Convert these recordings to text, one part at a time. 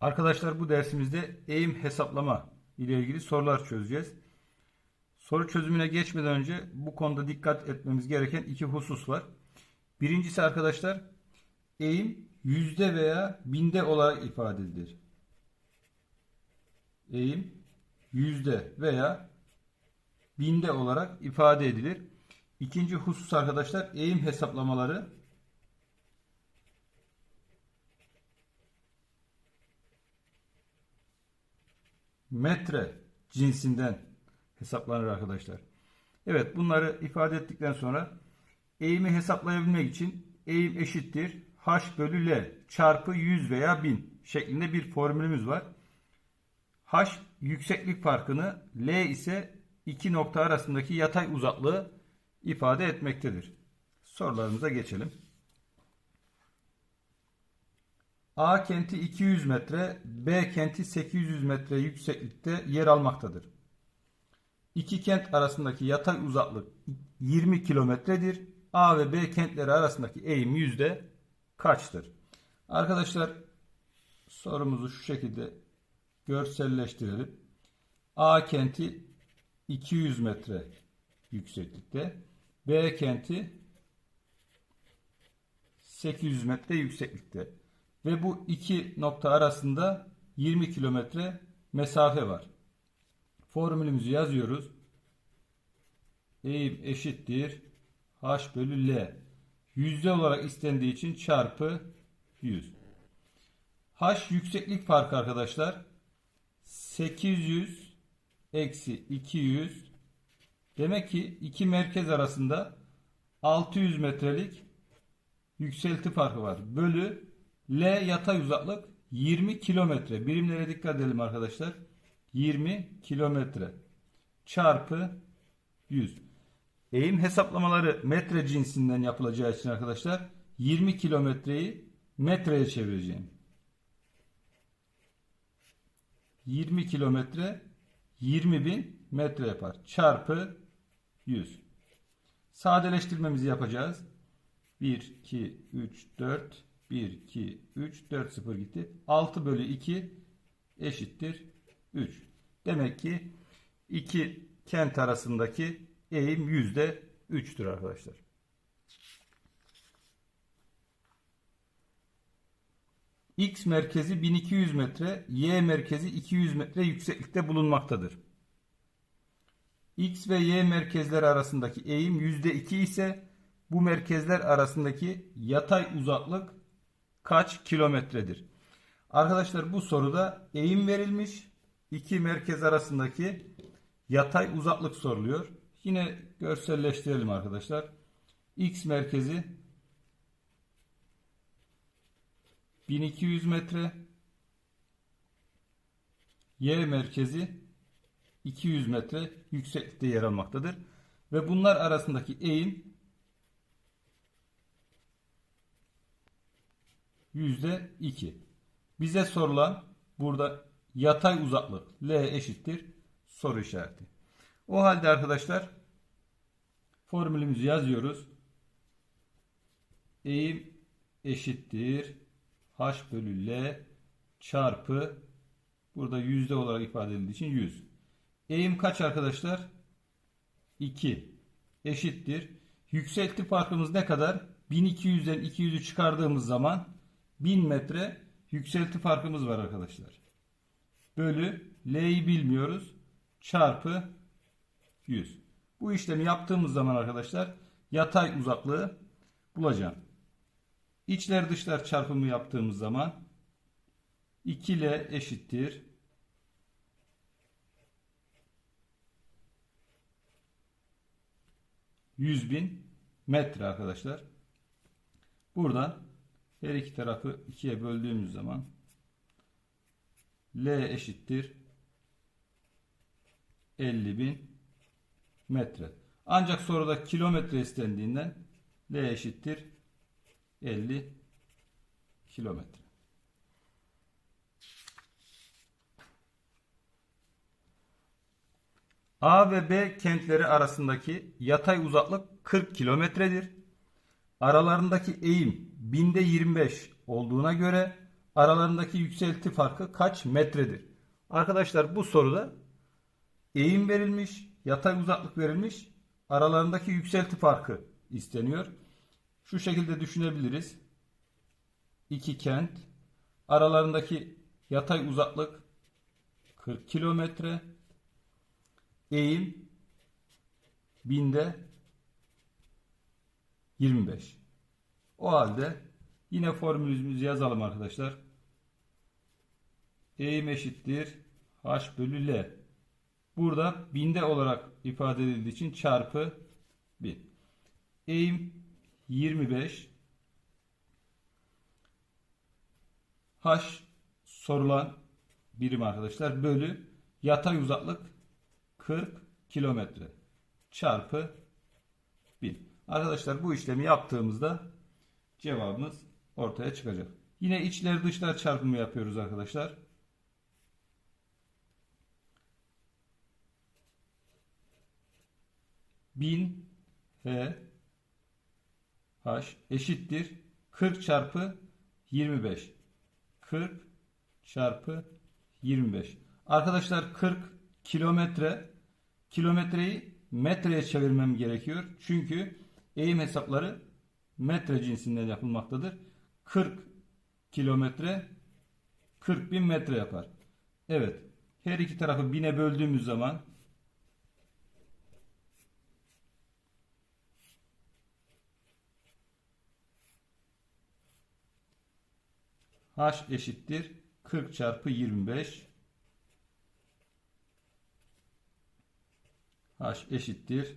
Arkadaşlar bu dersimizde eğim hesaplama ile ilgili sorular çözeceğiz. Soru çözümüne geçmeden önce bu konuda dikkat etmemiz gereken iki husus var. Birincisi arkadaşlar eğim yüzde veya binde olarak ifade edilir. Eğim yüzde veya binde olarak ifade edilir. İkinci husus arkadaşlar eğim hesaplamaları metre cinsinden hesaplanır arkadaşlar. Evet bunları ifade ettikten sonra eğimi hesaplayabilmek için eğim eşittir h bölü l çarpı 100 veya 1000 şeklinde bir formülümüz var. h yükseklik farkını l ise iki nokta arasındaki yatay uzaklığı ifade etmektedir. Sorularımıza geçelim. A kenti 200 metre, B kenti 800 metre yükseklikte yer almaktadır. İki kent arasındaki yatay uzaklık 20 kilometredir. A ve B kentleri arasındaki eğim yüzde kaçtır? Arkadaşlar sorumuzu şu şekilde görselleştirelim. A kenti 200 metre yükseklikte. B kenti 800 metre yükseklikte. Ve bu iki nokta arasında 20 kilometre mesafe var. Formülümüzü yazıyoruz. Eğim eşittir. H bölü L. Yüzde olarak istendiği için çarpı 100. H yükseklik farkı arkadaşlar. 800 eksi 200 demek ki iki merkez arasında 600 metrelik yükselti farkı var. Bölü L yatay uzaklık 20 kilometre. Birimlere dikkat edelim arkadaşlar. 20 kilometre çarpı 100. Eğim hesaplamaları metre cinsinden yapılacağı için arkadaşlar 20 kilometreyi metreye çevireceğim. 20 kilometre 20 bin metre yapar. Çarpı 100. Sadeleştirmemizi yapacağız. 1, 2, 3, 4, 1, 2, 3, 4, 0 gitti. 6 bölü 2 eşittir 3. Demek ki iki kent arasındaki eğim yüzde 3'tür arkadaşlar. X merkezi 1200 metre, Y merkezi 200 metre yükseklikte bulunmaktadır. X ve Y merkezleri arasındaki eğim %2 ise bu merkezler arasındaki yatay uzaklık kaç kilometredir? Arkadaşlar bu soruda eğim verilmiş. iki merkez arasındaki yatay uzaklık soruluyor. Yine görselleştirelim arkadaşlar. X merkezi 1200 metre. Y merkezi 200 metre yükseklikte yer almaktadır. Ve bunlar arasındaki eğim yüzde iki. Bize sorulan burada yatay uzaklık L eşittir soru işareti. O halde arkadaşlar formülümüzü yazıyoruz. Eğim eşittir H bölü L çarpı burada yüzde olarak ifade edildiği için 100. Eğim kaç arkadaşlar? 2 eşittir. Yükseklik farkımız ne kadar? 1200'den 200'ü çıkardığımız zaman 1000 metre yükselti farkımız var arkadaşlar. Bölü L'yi bilmiyoruz. Çarpı 100. Bu işlemi yaptığımız zaman arkadaşlar yatay uzaklığı bulacağım. İçler dışlar çarpımı yaptığımız zaman 2L eşittir. Yüz bin metre arkadaşlar. Buradan her iki tarafı ikiye böldüğümüz zaman L eşittir 50.000 metre. Ancak soruda kilometre istendiğinden L eşittir 50 kilometre. A ve B kentleri arasındaki yatay uzaklık 40 kilometredir. Aralarındaki eğim binde 25 olduğuna göre aralarındaki yükselti farkı kaç metredir? Arkadaşlar bu soruda eğim verilmiş, yatay uzaklık verilmiş, aralarındaki yükselti farkı isteniyor. Şu şekilde düşünebiliriz. İki kent, aralarındaki yatay uzaklık 40 kilometre, eğim binde 25. O halde yine formülümüzü yazalım arkadaşlar. Eğim eşittir h bölü l. Burada binde olarak ifade edildiği için çarpı 1. Eğim 25. H sorulan birim arkadaşlar bölü yatay uzaklık 40 kilometre çarpı 1000. Arkadaşlar bu işlemi yaptığımızda cevabımız ortaya çıkacak. Yine içler dışlar çarpımı yapıyoruz arkadaşlar. Bin H H eşittir 40 çarpı 25. 40 çarpı 25. Arkadaşlar 40 kilometre kilometreyi metreye çevirmem gerekiyor. Çünkü eğim hesapları metre cinsinden yapılmaktadır. 40 kilometre 40 bin metre yapar. Evet. Her iki tarafı bine böldüğümüz zaman H eşittir 40 çarpı 25 H eşittir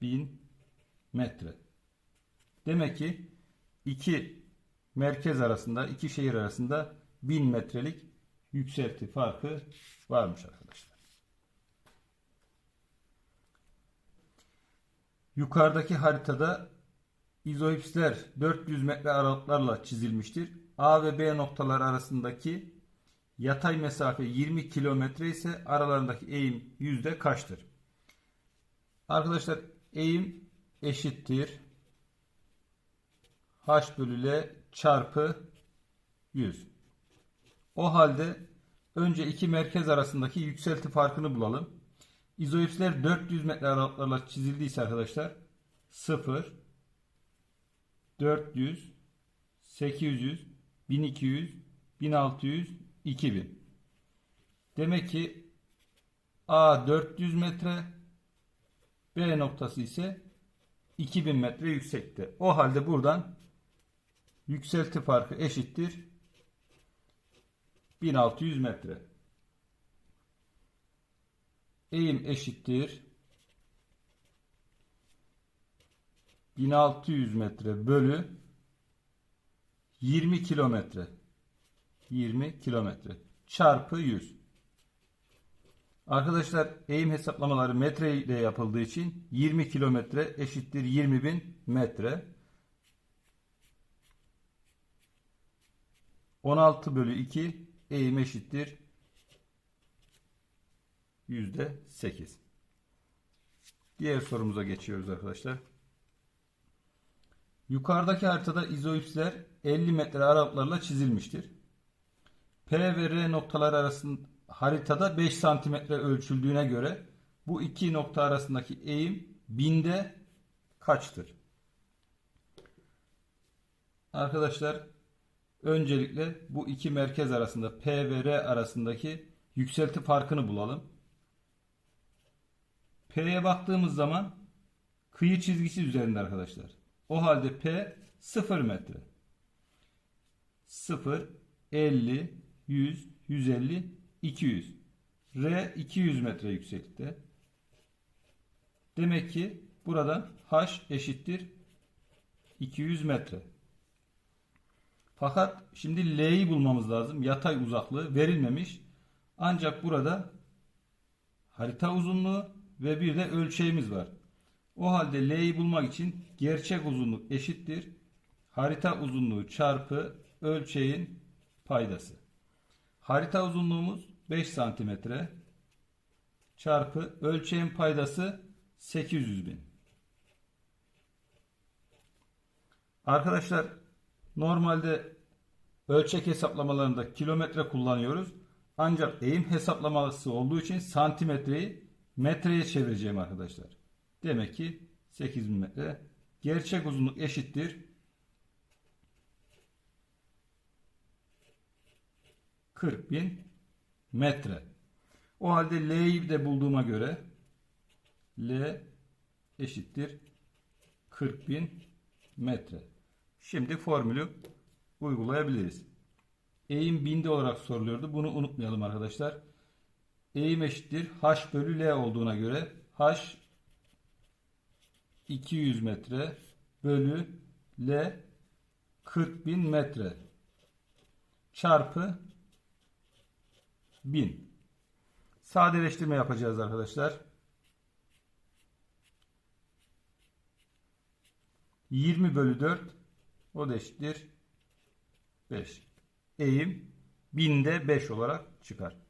1000 metre. Demek ki iki merkez arasında, iki şehir arasında 1000 metrelik yükselti farkı varmış arkadaşlar. Yukarıdaki haritada izoipsler 400 metre aralıklarla çizilmiştir. A ve B noktalar arasındaki yatay mesafe 20 kilometre ise aralarındaki eğim yüzde kaçtır? Arkadaşlar eğim eşittir h bölü l çarpı 100. O halde önce iki merkez arasındaki yükselti farkını bulalım. İzoipsler 400 metre aralıklarla çizildiyse arkadaşlar 0 400 800 1200 1600 2000 Demek ki A 400 metre B noktası ise 2000 metre yüksekte. O halde buradan yükselti farkı eşittir 1600 metre. Eğim eşittir 1600 metre bölü 20 kilometre. 20 kilometre çarpı 100. Arkadaşlar eğim hesaplamaları metre ile yapıldığı için 20 kilometre eşittir 20 bin metre. 16 bölü 2 eğim eşittir yüzde 8. Diğer sorumuza geçiyoruz arkadaşlar. Yukarıdaki haritada izoipsler 50 metre aralıklarla çizilmiştir. P ve R noktalar arasında haritada 5 santimetre ölçüldüğüne göre bu iki nokta arasındaki eğim binde kaçtır? Arkadaşlar öncelikle bu iki merkez arasında P ve R arasındaki yükselti farkını bulalım. P'ye baktığımız zaman kıyı çizgisi üzerinde arkadaşlar. O halde P 0 metre. 0, 50, 100, 150, 200. R 200 metre yükseklikte. Demek ki burada H eşittir 200 metre. Fakat şimdi L'yi bulmamız lazım. Yatay uzaklığı verilmemiş. Ancak burada harita uzunluğu ve bir de ölçeğimiz var. O halde L'yi bulmak için gerçek uzunluk eşittir. Harita uzunluğu çarpı ölçeğin paydası. Harita uzunluğumuz 5 santimetre çarpı ölçeğin paydası 800 bin. Arkadaşlar normalde ölçek hesaplamalarında kilometre kullanıyoruz. Ancak eğim hesaplaması olduğu için santimetreyi metreye çevireceğim arkadaşlar. Demek ki 8000 metre. Gerçek uzunluk eşittir. 40 bin metre. O halde L'yi de bulduğuma göre L eşittir 40 bin metre. Şimdi formülü uygulayabiliriz. Eğim binde olarak soruluyordu. Bunu unutmayalım arkadaşlar. Eğim eşittir H bölü L olduğuna göre H 200 metre bölü L 40 bin metre çarpı 1000. Sadeleştirme yapacağız arkadaşlar. 20 bölü 4 o da eşittir 5. Eğim binde 5 olarak çıkar.